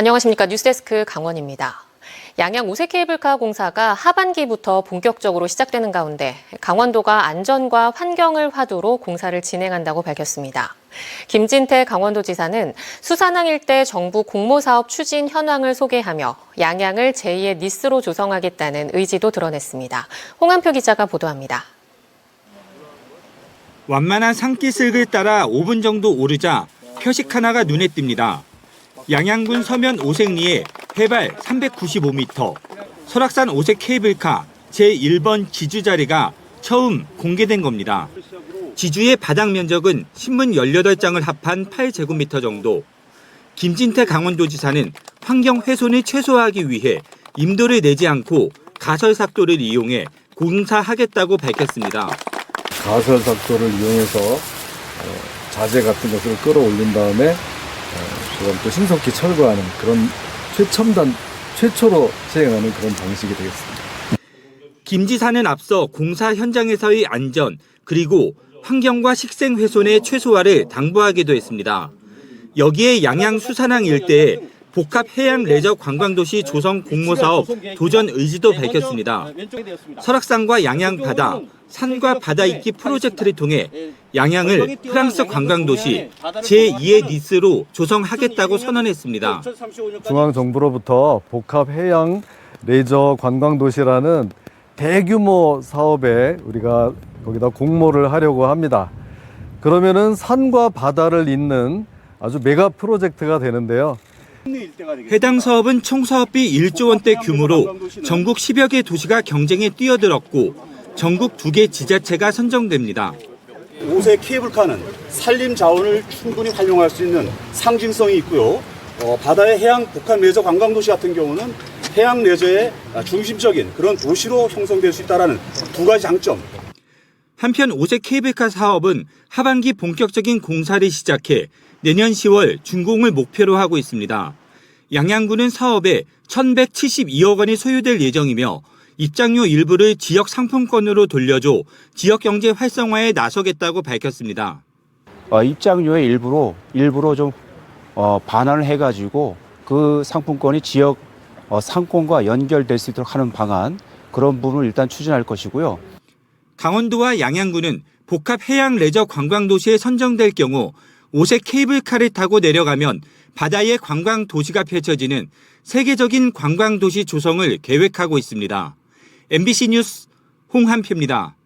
안녕하십니까. 뉴스데스크 강원입니다. 양양 오색 케이블카 공사가 하반기부터 본격적으로 시작되는 가운데 강원도가 안전과 환경을 화두로 공사를 진행한다고 밝혔습니다. 김진태 강원도지사는 수산항 일대 정부 공모사업 추진 현황을 소개하며 양양을 제2의 니스로 조성하겠다는 의지도 드러냈습니다. 홍한표 기자가 보도합니다. 완만한 산기슭을 따라 5분 정도 오르자 표식 하나가 눈에 띕니다. 양양군 서면 오색리에 해발 395m, 설악산 오색 케이블카 제1번 지주 자리가 처음 공개된 겁니다. 지주의 바닥 면적은 신문 18장을 합한 8제곱미터 정도. 김진태 강원도지사는 환경 훼손을 최소화하기 위해 임도를 내지 않고 가설삭도를 이용해 공사하겠다고 밝혔습니다. 가설삭도를 이용해서 어, 자재 같은 것을 끌어올린 다음에 어, 그걸 또 신속히 철거하는 그런 최첨단 최초로 시행하는 그런 방식이 되겠습니다. 김 지사는 앞서 공사 현장에서의 안전 그리고 환경과 식생 훼손의 최소화를 당부하기도 했습니다. 여기에 양양 수산항 일대에 복합 해양 레저 관광도시 조성 공모 사업 도전 의지도 밝혔습니다. 설악산과 양양 바다, 산과 바다 있기 프로젝트를 통해 양양을 프랑스 관광도시 제2의 니스로 조성하겠다고 선언했습니다. 중앙 정부로부터 복합 해양 레저 관광 도시라는 대규모 사업에 우리가 거기다 공모를 하려고 합니다. 그러면은 산과 바다를 잇는 아주 메가 프로젝트가 되는데요. 해당 사업은 총 사업비 1조 원대 규모로 전국 10여 개 도시가 경쟁에 뛰어들었고 전국 두 개 지자체가 선정됩니다. 오색 케이블카는 산림 자원을 충분히 활용할 수 있는 상징성이 있고요. 어, 바다의 해양 복합 레저 관광 도시 같은 경우는 해양 레저의 중심적인 그런 도시로 형성될 수 있다라는 두 가지 장점. 한편 오색 케이블카 사업은 하반기 본격적인 공사를 시작해 내년 10월 준공을 목표로 하고 있습니다. 양양군은 사업에 1,172억 원이 소요될 예정이며 입장료 일부를 지역 상품권으로 돌려줘 지역 경제 활성화에 나서겠다고 밝혔습니다. 어, 입장료의 일부로 일부로 좀 어, 반환을 해가지고 그 상품권이 지역 어, 상권과 연결될 수 있도록 하는 방안 그런 부분을 일단 추진할 것이고요. 강원도와 양양군은 복합 해양 레저 관광 도시에 선정될 경우 오색 케이블카를 타고 내려가면 바다의 관광 도시가 펼쳐지는 세계적인 관광 도시 조성을 계획하고 있습니다. MBC 뉴스 홍한표입니다.